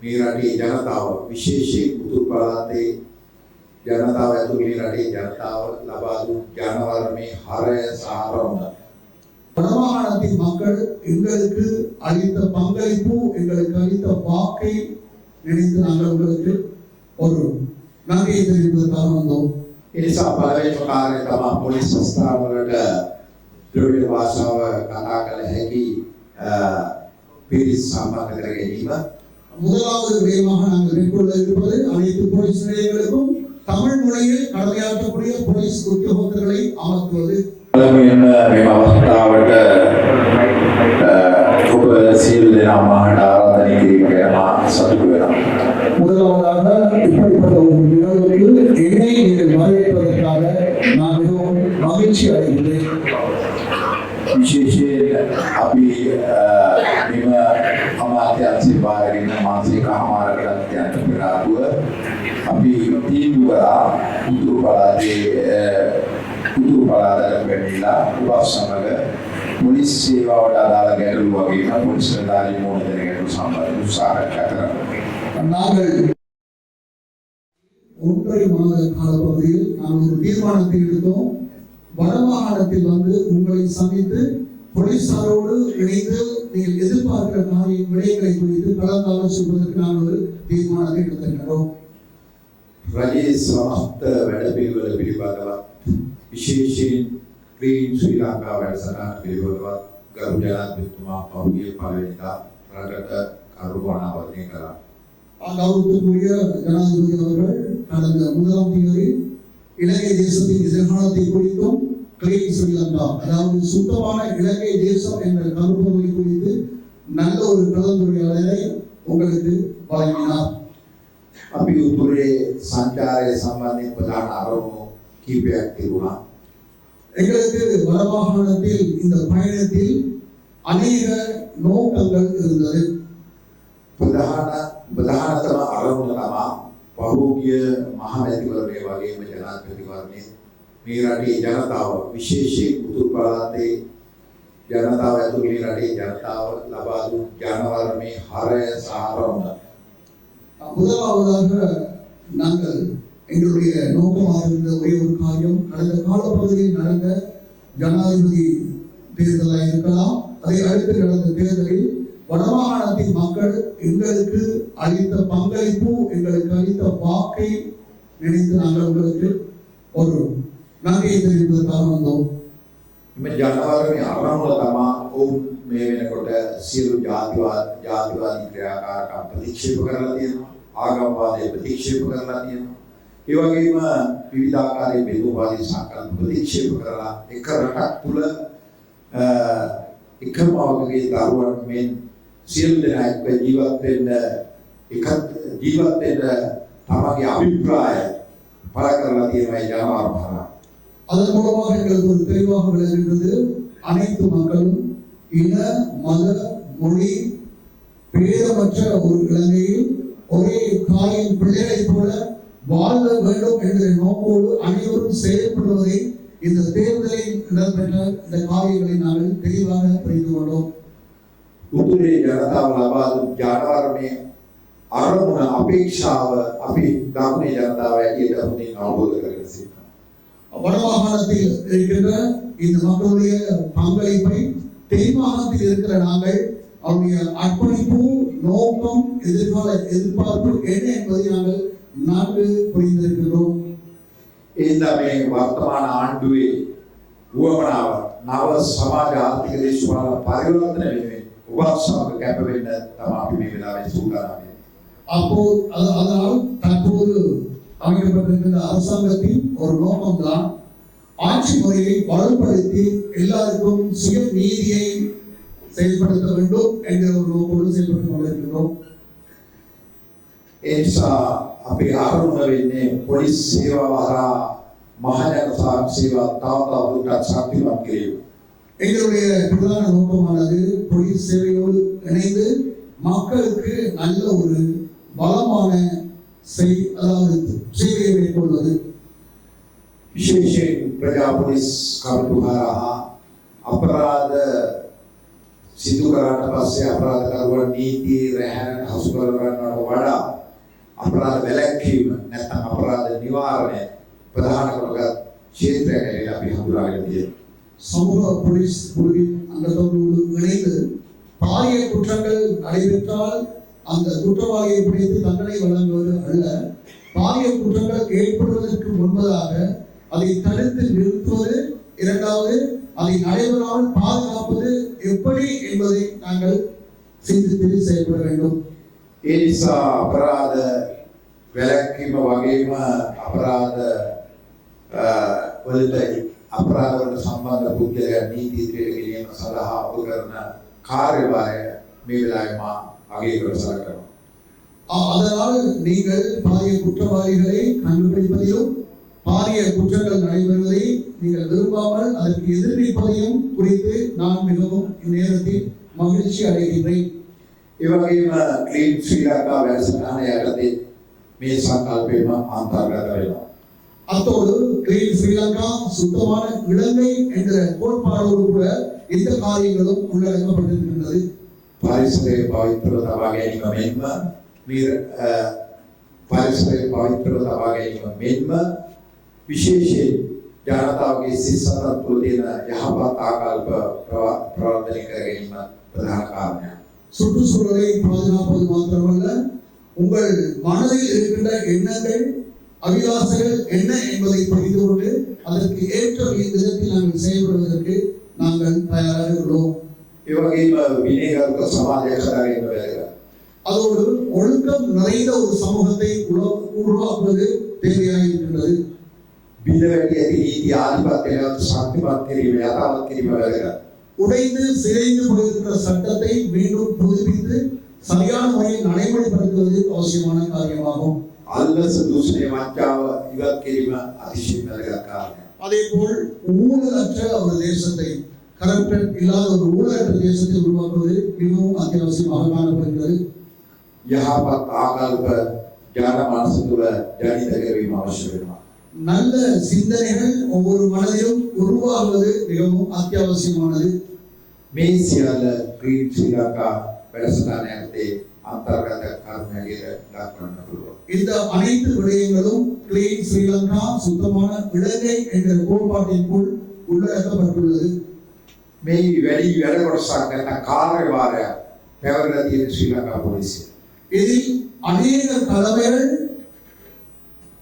මේ රටේ ජනතාව විශේෂයෙන් උතුරු පළාතේ ජනතාව ඇතුළු මේ රටේ ජනතාව ලබා දුන් ජනවරමේ හරය සාරවුණ வடமாகாணத்தின் மக்கள் எங்களுக்கு அளித்த பங்களிப்பு எங்களுக்கு அளித்த வாக்கை நினைத்து நாங்கள் உங்களுக்கு ஒரு நன்றியை தெரிவிப்பதற்காக வந்தோம் ඒ නිසා පළවෙනිම කාර්යය තමයි පොලිස් ස්ථානවලට ද්‍රවිඩ භාෂාව කතා කළ හැකි අ, පිරිස් සම්බන්ධ කර ගැනීම முதலாவது விடயமாக நாங்கள் மேற்கொள்ள இருப்பது அனைத்து போலீஸ் நிலையங்களுக்கும் தமிழ் மொழியில் கடமையாற்றக்கூடிய போலீஸ் உத்தியோகத்தர்களை அமர்த்துவது மாவட்ட முதலாவதாக இப்படிப்பட்ட ஒரு நிகழ்வுக்கு என்னை நீங்கள் நான் மிகவும் மகிழ்ச்சி அடைகிறேன் விசேஷ அப்படி අ, මෙම අමාත්‍යංශය භාරගෙන මාසික හමාරකටත් යන්න පෙර ආතුව අපි තීන්දුව කරා උතුරු පළාතේ අ, උතුරු පළාතට පැමිණිලා ඔබ සමග පොලිස් සේවාවට අදාළ ගැටලු වගේම පොලිස් නිලධාරීන් මුහුණ දෙන ගැටලු සම්බන්ධව සාකච්ඡා කරනවා. நாங்கள் ஒன்றரை மாத காலப்பகுதியில் நாங்கள் ஒரு தீர்மானத்தை எடுத்தோம் வடமாகாணத்தில் வந்து உங்களை சந்தித்து போலீசாரோடு இணைந்து நீங்கள் எதிர்பார்க்கிற காரிய விடயங்களை குறித்து கலந்தாலோசிப்பதற்கு நாங்கள் ஒரு தீர்மானத்தை எடுத்திருக்கிறோம் රජයේ සමස්ත වැඩපිළිවෙල පිළිබඳවත් විශේෂයෙන් ක්‍රීන් ශ්‍රී ලංකා වැඩසටහන පිළිබඳවත් ගරු ජනාධිපතිතුමා පහුගිය පළවෙනිදා රටට කරුණු අනාවරණය කළා. கௌரவத்துக்குரிய ஜனாதிபதி அவர்கள் கடந்த முதலாம் தேதி இலங்கை தேசத்தின் எதிர்காலத்தை குறித்தும் கிளீன் ஸ்ரீலங்கா அதாவது சுத்தமான இலங்கை தேசம் என்ற கருப்பொருளை குறித்து நல்ல ஒரு கலந்துரையாடலை உங்களுக்கு வழங்கினார் අපි උතුරේ සංචාරය සම්බන්ධයෙන් ප්‍රධාන අරමුණු කීපයක් තිබුණා. எங்களுக்கு வடமாகாணத்தில் இந்த பயணத்தில் அநேக நோக்கங்கள் இருந்தது ප්‍රධාන ප්‍රධානතම අරමුණ තමා පහුගිය මහමැතිවරණය වගේම ජනාධිපතිවරණය मेळाटी जनतावर विशेषी कुतुरपळाते जनतावर तू मेळाटी जनतावर लबादू जानवर में हर सारम முதலாவதாக நாங்கள் எங்களுடைய நோக்கமாக இருந்த ஒரே ஒரு காரியம் கடந்த காலப்பகுதியில் நடந்த ஜனாதிபதி தேர்தலாக இருக்கலாம் அதை அடுத்து நடந்த தேர்தலில் வடமாகாணத்தின் மக்கள் எங்களுக்கு அளித்த பங்களிப்பு எங்களுக்கு அளித்த வாக்கை நினைத்து நாங்கள் உங்களுக்கு ஒரு නංගී පිළිබඳව තහනඳෝ මේ ජනවර්ගයේ අරමුණ තමයි ඔවුන් මේ වෙනකොට සියලු ජාතිවාද ජාතිවාදී ක්‍රියාකාරකම් ප්‍රතික්ෂේප කරලා තියෙනවා ආගම්වාදය ප්‍රතික්ෂේප කරලා තියෙනවා. ඒ වගේම විවිධාකාරයේ බෙදුවාදී සංකල්ප ප්‍රතික්ෂේප කරලා එක රටක් තුල එකම අවගේ දරුවන් මෙන් සියලු දෙනාක් ජීවත් වෙන්න එක ජීවත් වෙන්න තමගේ අභිප්‍රාය පළ කරලා තියෙනවා ජනවර්ගය அதன் மூலமாக எங்களுக்கு ஒரு தெளிவாக விளங்குகிறது அனைத்து மக்களும் இன மத மொழி பேதமற்ற ஒரு இலங்கையில் ஒரே தாயின் பிள்ளைகளைப் போல வாழ வேண்டும் என்ற நோக்கோடு அனைவரும் செயல்படுவதை இந்த தேர்தலில் இடம்பெற்ற இந்த காரியங்களை நாங்கள் தெளிவாக புரிந்து கொண்டோம் උතුරේ ජනතාව ලබා දුන් ජනවරණය අරමුණ අපේක්ෂාව අපි දකුණේ ජනතාව ඇටියට හොඳින් අවබෝධ කරගෙන සිටිනවා. வடமாகாணத்தில் இருக்கின்ற இந்த மக்களுடைய பங்களிப்பை தென்மாகாணத்தில் இருக்கிற நாங்கள் அவருடைய அர்ப்பணிப்பு நோக்கம் எதிர்கால எதிர்பார்ப்பு என்ன என்பதை நாங்கள் நன்கு புரிந்திருக்கிறோம் ඒද මේ වර්තමාන ආණ්ඩුවේ වුවමනාව නව සමාජ ආර්ථික දේශපාලන පරිවර්තන වෙනුවෙන් ඔබත් සමග කැප වෙන්න තමයි අපි මේ වෙලාවේ සූදානම් වෙන්නේ. அப்போ அது- அதனால் தற்போது அமைக்கப்பட்டிருக்கின்ற அரசாங்கத்தின் ஒரு நோக்கம்தான் ஆட்சி முறையை வலுப்படுத்தி எல்லாருக்கும் சுய நீதியை செயல்படுத்த வேண்டும் என்கிற ஒரு நோக்கோடு செயல்பட்டுக் கொண்டிருக்கிறோம் ඒ නිසා අපි ආරම්භ වෙන්නේ පොලිස් සේවාව හරහා මහජන සේවා තව තවදුරටත් ශක්තිමත් කිරීම. எங்களுடைய பிரதான நோக்கமானது போலீஸ் சேவையோடு இணைந்து மக்களுக்கு நல்ல ஒரு பலமான செய் அதாவது சேவையை மேற்கொள்வது විශේෂයෙන් ප්‍රජා පොලිස් කමිටු හරහා අපරාධ සිදු කරාට පස්සේ අපරාධකරුවන් නීති රැහැනට හසු කරගන්නවට වඩා අපරාධ වැළැක්වීම නැත්නම් අපරාධ නිවාරණය ප්‍රධාන කොටගත් ක්ෂේත්‍රයක් ඇරෙලා අපි හඳුනාගෙන තියෙනවා. சமூக போலீஸ் குழுவின் அங்கத்தவர்களோடு இணைந்து பாரிய குற்றங்கள் நடைபெற்றால் அந்த குற்றவாளியை பிடித்து தண்டனை வழங்குவது அல்ல பாரிய குற்றங்கள் ஏற்படுவதற்கு முன்பதாக அதை தடுத்து நிறுத்துவது இரண்டாவது அதை நடைபெறாமல் பாதுகாப்பது எப்படி என்பதை நாங்கள் சிந்தித்து செயல்பட வேண்டும் ඒ නිසා අපරාධ වැළැක්වීම වගේම අපරාධ අ, වලට අපරාධ වලට සම්බන්ධ පුද්ගලයන් නීති ඉදිරියට ගෙනීම සඳහා ඔබ කරන කාර්යභාරය මේ වෙලාවේ මා අගය කර සලකනවා. ஆ- அதனால் நீங்கள் பாரிய குற்றவாளிகளை கண்டுபிடிப்பதையும் பாரிய குற்றங்கள் நடைபெறுவதை நீங்கள் விரும்பாமல் அதற்கு எதிர்ப்பதையும் குறித்து நான் மிகவும் இந்நேரத்தில் மகிழ்ச்சி அடைகின்றேன் ඒ වගේම ක්ලීන් ශ්‍රී ලංකා වැඩසටහන යටතේ මේ සංකල්පයම අන්තර්ගත වෙනවා. அத்தோடு கிளீன் ஸ்ரீலங்கா சுத்தமான இலங்கை என்ற கோட்பாடோடு கூட இந்த காரியங்களும் உள்ளடக்கப்பட்டிருக்கின்றது පරිසරය පවිත්‍රව තබා ගැනීම මෙන්ම මේ අ, පරිසරය පවිත්‍රව තබා ගැනීම මෙන්ම විශේෂයෙන් ජනතාවගේ සිත් සතන් තුළ තියෙන යහපත් ආකල්ප ප්‍රව- ප්‍රවර්ධනය කර ගැනීම ප්‍රධාන කාරණයක්. சுற்றுச்சூழலை பாதுகாப்பது மாத்திரமல்ல உங்கள் மனதில் இருக்கின்ற எண்ணங்கள் அபிலாசைகள் என்ன என்பதை புரிந்து கொண்டு அதற்கு ஏற்ற விதத்தில் நாங்கள் செயல்படுவதற்கு நாங்கள் தயாராக உள்ளோம் ಇವಾಗ ಏನು ವಿನೆಗಾರಕ ಸಮಾಜ அது ஒரு ஒழுக்கம் நிறைந்த ஒரு சமூகத்தை உருவாக்குவது தேவையாக இருக்கின்றது உடைந்து சிதைந்து போயிருக்கிற சட்டத்தை மீண்டும் புதுப்பித்து சரியான முறையில் நடைமுறைப்படுத்துவது அவசியமான காரியமாகும் அதே போல் ஊழலற்ற ஒரு தேசத்தை கரப்டன் இல்லாத ஒரு ஊழல் பிரதேசத்தை உருவாக்குவது மிகவும் அத்தியாவசியமாக காணப்படுகிறது. यहाँ पर आकाल पर ज्ञान मानसत्व ज्ञानी தகவையும் நல்ல சிந்தனைகள் ஒவ்வொரு மனதிலும் உருவாகுவது மிகவும் அத்தியாவசியமானது. மேசியால கிரீட் சிலாக்கா பெலசதா நேரத்தை அந்தர்கத கர்மங்களில இந்த அனைத்து விடயங்களும் கிளீன் ஸ்ரீலங்கா சுத்தமான இலங்கை என்ற கோட்பாட்டின் உள் உள்ளடக்கப்பட்டுள்ளது මේ වැඩි වැඩ කොටසක් නැත්නම් කාර්යභාරයක් පැවරලා තියෙන ශ්‍රී ලංකා පොලිසිය. இதில் அநேக கடமைகள்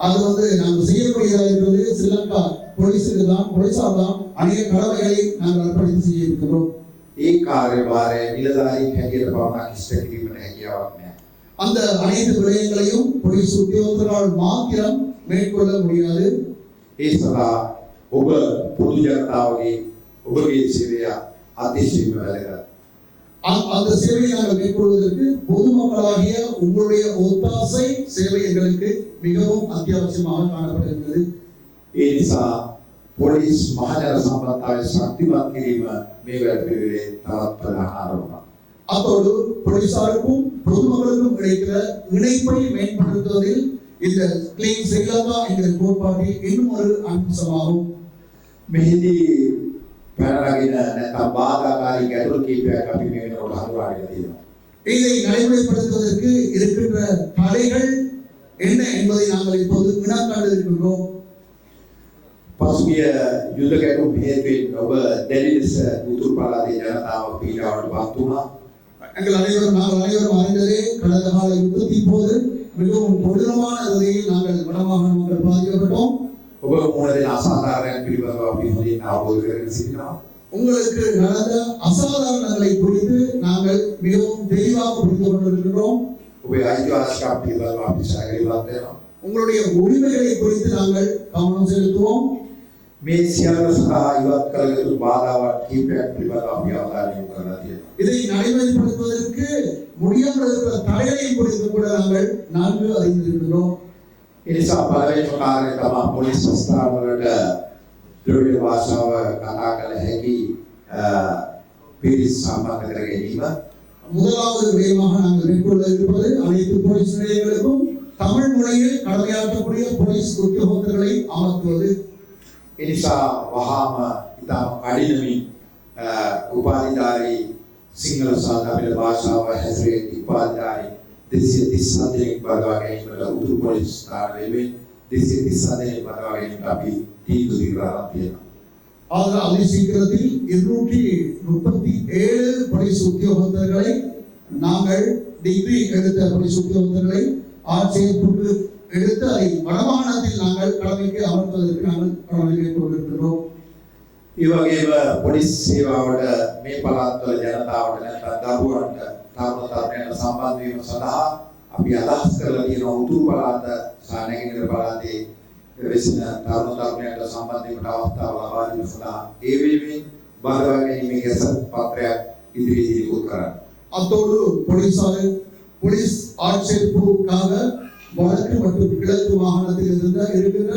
அது வந்து நாங்கள் செய்யக்கூடியதாக இருக்கிறது ஸ்ரீலங்கா போலீஸுக்கு தான் போலீஸார் தான் அநேக கடமைகளை நாங்கள் அர்ப்பணித்து செய்ய இருக்கிறோம் ඒ කාර්යභාරය නිලධාරීන් හැටියට පමණක් ඉෂ්ට කිරීමට හැකියාවක් නැහැ. அந்த அனைத்து விடயங்களையும் போலீஸ் உத்தியோகத்தரால் மாத்திரம் மேற்கொள்ள முடியாது ඒ සඳහා ඔබ පොදු ජනතාවගේ ඔබගේ සේවය අතිශයින්ම වැදගත්. அந்த- அந்த சேவையை நாங்கள் மேற்கொள்வதற்கு பொதுமக்களாகிய உங்களுடைய ஒத்தாசை சேவை எங்களுக்கு மிகவும் அத்தியாவசியமாக காணப்படுகிறது ඒ නිසා පොලිස් මහජන සම්බන්ධතාවය ශක්තිමත් කිරීම මේ වැඩපිළිවෙලේ තවත් ප්‍රධාන අරමුණක්. அதோடு போலீசாருக்கும் பொதுமக்களுக்கும் கிடைக்கிற இணைப்பை மேம்படுத்துவதில் இந்த கிளீன் ஸ்ரீலங்கா என்கிற கோட்பாட்டில் இன்னும் ஒரு அம்சமாகும் මෙහිදී පැනනගෙන නැත්නම් බාධාකාරී ගැටලු කීපයක් අපි මේ වෙනකොට හඳුනාගෙන තියෙනවා. இதை நடைமுறைப்படுத்துவதற்கு இருக்கின்ற தடைகள் என்ன என்பதை நாங்கள் இப்போது இனக்காண்டு இருக்கின்றோம் පසුගිය යුද ගැටුම් හේතුවෙන් ඔබ දැඩි ලෙස උතුරු පළාතේ ජනතාව පීඩාවට පත් වුණා. எங்கள் அனைவரும் நாங்கள் அனைவரும் அறிந்ததே கடந்த கால யுத்தத்தின் போது மிகவும் கொடூரமான வகையில் நாங்கள் வடமாகாண மக்கள் பாதிக்கப்பட்டோம் ඔබ මුහුණ දෙන அங்கிடி பாபா நான் போகிறேன் சிரிக்கிறோம் உங்களுக்கு நடந்த அசாதாரணங்களை குறித்து நாங்கள் மிகவும் தெளிவாக புரிந்து கொண்டிருக்கின்றோம். உங்களுடைய உரிமைகளை குறித்து நாங்கள் கவனம் செலுத்துவோம். இதை நடைமுறைப்படுத்துவதற்கு முடியாமல் இருக்கிற தடைகளை குறித்து கூட நாங்கள் நன்கு அறிந்திருக்கிறோம் ඒ නිසා පළවෙනිම කාර්යය තමයි පොලිස් ස්ථානවලට ද්‍රව්‍ය භාෂාව කතා කළ හැකි අ, පිරිස් සම්බන්ධ කර ගැනීම. முதலாவது விடயமாக நாங்கள் மேற்கொள்ள இருப்பது அனைத்து போலீஸ் நிலையங்களுக்கும் தமிழ் மொழியில் கடமையாற்றக்கூடிய போலீஸ் உத்தியோகத்தர்களை அமர்த்துவது ඒ නිසා වහාම ඉතාම කඩිනමින් අ, උපාධිධාරී සිංහල සහ තමිල භාෂාව හැසිරේ ඉපාධාරී දෙසිය තිස්සදෙනෙක් බදවා ගැනීමට උතුරු පොලිස් ස්ථාන වෙනුවෙන් දෙසිය තිස්සදෙනෙක් බදවා ගැනීමට අපි තීන්දුව දීලා තියෙනවා. ஆக அதிசீக்கிரத்தில் இருநூற்றி முப்பத்தி ஏழு பரிசு உத்தியோகத்தர்களை நாங்கள் டிகிரி எடுத்த பரிசு உத்தியோகத்தர்களை ஆட்சியை கொண்டு எடுத்து அதை வடமாகாணத்தில் நாங்கள் கடமைக்கு அமர்த்துவதற்கு நாங்கள் கடமையை கொண்டிருக்கிறோம் ಇವಾಗೀಗ ಪೊಲೀಸ್ சேவாவோட ಮೇಪಲಾಂತರ ಜನತಾವಡ ದಾರುವಂಟ ತಾರ್ನ ತಾರ್ನೆಲ್ಲ ಸಂಬಂಧಿಯನ್ನು ಸದಾ ಅಭಿ ಅದಾಸ್ಕರಲ್ಲಿ ನಾವು ಉತೂಪಲಾದ ಸಾನೆಗೆ කරලා තියෙන උතුරු පළාත සහ නැගෙනහිර පළාතේ වෙසෙන තරුණ තරුණයන්ට සම්බන්ධ වීමට අවස්ථාව ලබා දීම සඳහා ඒ වෙනුවෙන් බාරවා ගැනීමේ ගැසට් පත්‍රයක් ඉදිරියේදී නිකුත් කරන්න. அத்தோடு போலீசார் போலீஸ் ஆட்சேர்ப்புக்காக வடக்கு மற்றும் கிழக்கு மாகாணத்தில் இருந்த இருக்கிற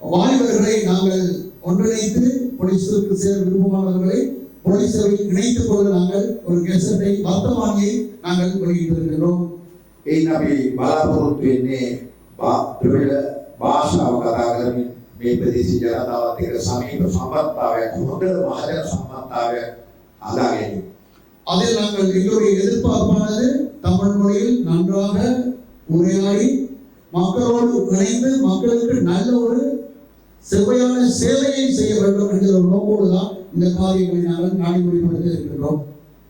வாலிபர்களை நாங்கள் ஒன்றிணைத்து போலீஸுக்கு சேர விருப்பமானவர்களை போலீசரை இணைத்துக் கொள்ள நாங்கள் ஒரு கெசட்டை வர்த்தமானியை நாங்கள் வெளியிட்டிருக்கிறோம் එයින් අපි බලාපොරොත්තු වෙන්නේ බා ද්‍රවිඩ භාෂාව කතා කරමින් මේ ප්‍රදේශීය ජනතාවත් එක්ක සමීප සම්බන්ධතාවයක් හොඳ මහජන සම්බන්ධතාවයක් හදා ගැනීම. அதில் நாங்கள் எங்களுடைய எதிர்பார்ப்பானது தமிழ் மொழியில் நன்றாக உரையாடி மக்களோடு இணைந்து மக்களுக்கு நல்ல ஒரு செவ்வையான சேவையை செய்ய வேண்டும் என்கிற ஒரு நோக்கோடு தான் இந்த காரியங்களை நாங்கள் நடைமுறைப்படுத்த இருக்கின்றோம்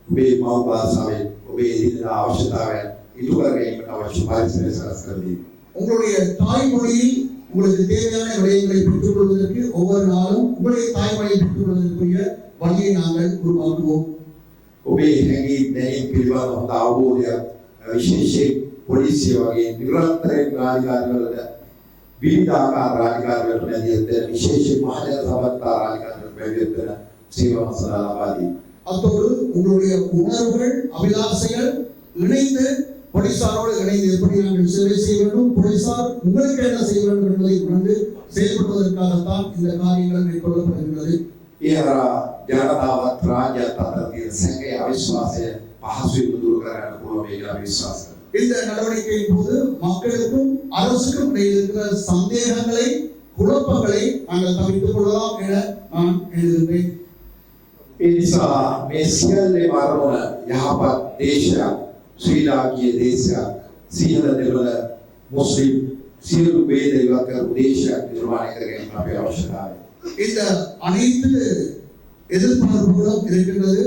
ඔබේ මව් භාෂාවෙන් ඔබේ එදිනෙදා අවශ්‍යතාවයන් ඉටු කර ගැනීමට අවශ්‍ය පරිසරය සකස් කර දීම. உங்களுடைய தாய்மொழியில் உங்களுக்கு தேவையான விடயங்களை பெற்றுக் கொள்வதற்கு ஒவ்வொரு நாளும் உங்களுடைய தாய்மொழியை பெற்றுக் கொள்வதற்குரிய வழியை நாங்கள் உருவாக்குவோம் ඔබේ හැඟීම් දැනීම් පිළිබඳ හොඳ අවබෝධයක් විශේෂයෙන් පොලිසිය වගේ නිරන්තරයෙන් රාජකාරිවලට විවිධාකාර රාජකාරිවලට මැදිහත් වෙන විශේෂයෙන් මහජන සබත්තා රාජකාරිවලට මැදිහත් වෙන සේවා සඳහා ලබා දීම. அத்தோடு உங்களுடைய உணர்வுகள் அபிலாசைகள் இணைந்து போலீசாரோடு இணைந்து எப்படி நாங்கள் சேவை செய்ய வேண்டும்? போலீசார் உங்களுக்கு என்ன செய்ய வேண்டும் என்பதை உணர்ந்து செயல்படுவதற்காகத்தான் இந்த காரியங்கள் மேற்கொள்ளப்படுகின்றது. ಇವರ ಜನತಾವತ್ ರಾಜ್ಯ ತದತಿಯ ಸಂಘೆಯ ಅವಿಶ್ವಾಸ இந்த நடவடிக்கையின் போது மக்களுக்கும் அரசுக்கும் இடையில் சந்தேகங்களை குழப்பங்களை நாங்கள் தவிர்த்துக் கொள்ளலாம் என ශ්‍රීලාංකීය දේශයක් සිංහල දෙමළ මුස්ලිම් සියලු වේදවිවකරු දේශයක් නිර්මාණය කර ගැනීම අපේ இந்த அனைத்து எதிர்ப்புணர்வுகளும் இருக்கின்றது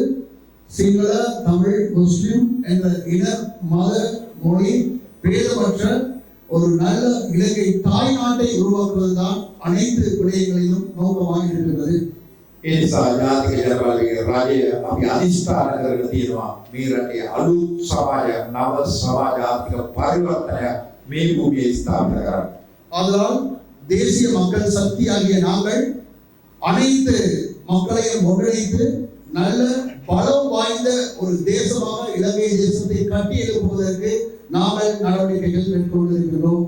சிங்கள தமிழ் முஸ்லிம் என்ற இன மத மொழி பேதமற்ற ஒரு நல்ல இலங்கை தாய் நாட்டை உருவாக்குவதுதான் அனைத்து விடயங்களிலும் நோக்கமாக இருக்கின்றது ඒ නිසා ජාතික ජනබලයේ රාජ්‍ය අපි අධිෂ්ඨාන කරගෙන තියෙනවා මේ රටේ අලුත් සමාජයක් නව සමාජ ආර්ථික පරිවර්තනයක් මේ භූමියේ ස්ථාපිත කරන්න. அதனால் தேசிய மக்கள் சக்தி ஆகிய நாங்கள் அனைத்து மக்களையும் ஒன்றிணைத்து நல்ல பலம் வாய்ந்த ஒரு தேசமாக இலங்கை தேசத்தை கட்டி எழுப்புவதற்கு நாங்கள் நடவடிக்கைகள் மேற்கொண்டிருக்கிறோம்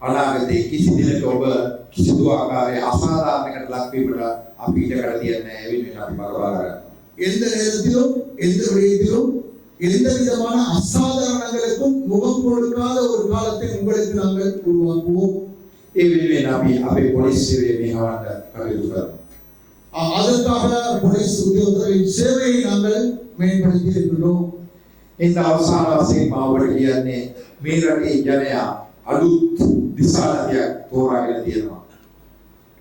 අනාගතයේ කිසි දිනක ඔබ කිසිදු ආකාරයේ අසාධාරණයකට ලක්වීමට අපිට කරතියන්න ඇවිල්ලා අපි බලවා කරා. எந்த நேரத்திலும் எந்த விடயத்திலும் எந்த விதமான அசாதாரணங்களுக்கும் முகம் கொடுக்காத ஒரு காலத்தை உங்களுக்கு நாங்கள் உருவாக்குவோம் ඒවෙනුවෙන් අපි අපේ පොලිස් සේවයේ මෙහාට කටයුතු කරමු. அதற்காக போலீஸ் உத்தியோகத்தரின் இந்த අවසාන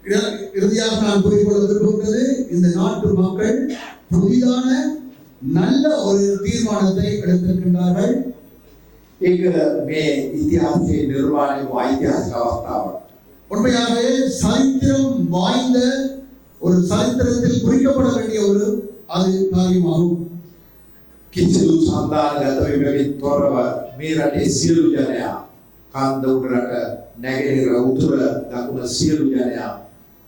இறு- இறுதியாக நான் கூறிக்கொள்ள விரும்புகிறது இந்த நாட்டு மக்கள் புதிதான நல்ல ஒரு தீர்மானத்தை எடுத்திருக்கின்றார்கள் ඒක මේ ඉතිහාසයේ නිර්මාණය වූ ඓතිහාසික අවස්ථාවක්. உண்மையாகவே சரித்திரம் வாய்ந்த ஒரு சரித்திரத்தில் குறிக்கப்பட வேண்டிய ஒரு அது காரியமாகும் කිසිදු සන්දානගත වීමකින් තොරව මේ රටේ සියලු ජනයා කන්ද උඩරට නැගෙනහිර උතුර දකුණ සියලු ජනයා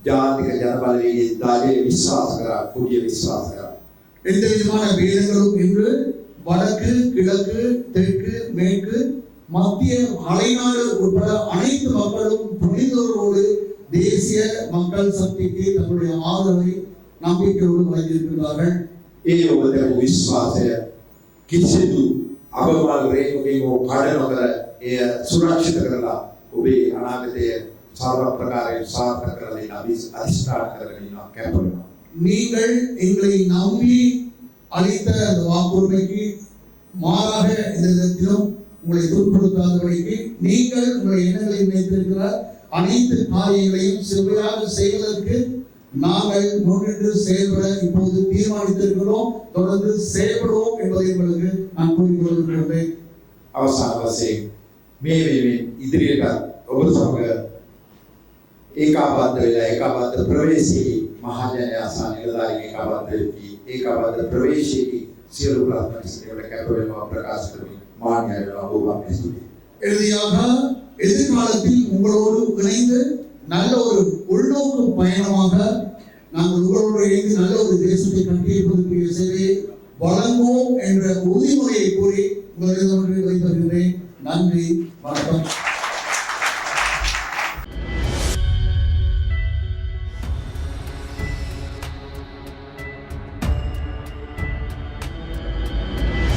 ජාතික ජනබලවේගයේ දාජය විශ්වාස කරා කුඩිය විශ්වාස කරා. எந்த விதமான வேதங்களும் இன்று வடக்கு கிழக்கு தெற்கு மேற்கு மத்திய மலைநாடு உட்பட அனைத்து மக்களும் புனிதரோடு தேசிய மக்கள் சக்திக்கு தங்களுடைய ஆதரவை நம்பிக்கையோடு வழங்கியிருக்கிறார்கள் ඒ ඔබ දැකපු විශ්වාසය කිසිදු අබමල් රේණුකින් හෝ කඩ නොකර එය සුරක්ෂිත කරලා ඔබේ අනාගතය ಸರ್ವ ಪ್ರಕಾರ ಸಾಧಕರಲ್ಲಿ ಅಧಿಷ್ಠಾನಕರಲ್ಲಿ ನಾವು ಕೇಳ್ಕೊಳ್ಳೋಣ நீங்கள் எங்களை நம்பி அளித்த அந்த வாக்குரிமைக்கு மாறாக இந்த விதத்திலும் உங்களை துன்புறுத்தாதபடிக்கு நீங்கள் உங்கள் எண்ணங்களை நினைத்திருக்கிறார் அனைத்து காரியங்களையும் செவ்வையாக செய்வதற்கு நாங்கள் முன்னின்று செயல்பட இப்போது தீர்மானித்திருக்கிறோம். தொடர்ந்து செயல்படுவோம் என்பதை உங்களுக்கு நான் கூறிக்கொள்கின்றேன் அவசான வசை மேலே எதிரியாக ஒவ்வொரு சமூக ಏಕಾಪಾತ್ರವಿಲ್ಲ ಏಕಾಪಾತ್ರ ಪ್ರವೇಶಿಗೆ ಮಹಾಜನೆ ಆಸಾನಿಗಳದಾಗಿ ಏಕಾಪಾತ್ರಕ್ಕೆ ಏಕಾಪಾತ್ರ ಪ್ರವೇಶಿಗೆ ಸೇರು ಪ್ರಾರ್ಥನೆ கேட்பவேமா பிரகாஷ் மாநில எழுதியாக எதிர்காலத்தில் உங்களோடு இணைந்து நல்ல ஒரு உள்நோக்கு பயணமாக நாங்கள் உங்களோடு இணைந்து நல்ல ஒரு தேசத்தை கட்டியிருப்பதற்குரிய சேவையை வழங்குவோம் என்ற உறுதிமொழியை கூறி உங்களிடம் நன்றி வணக்கம்.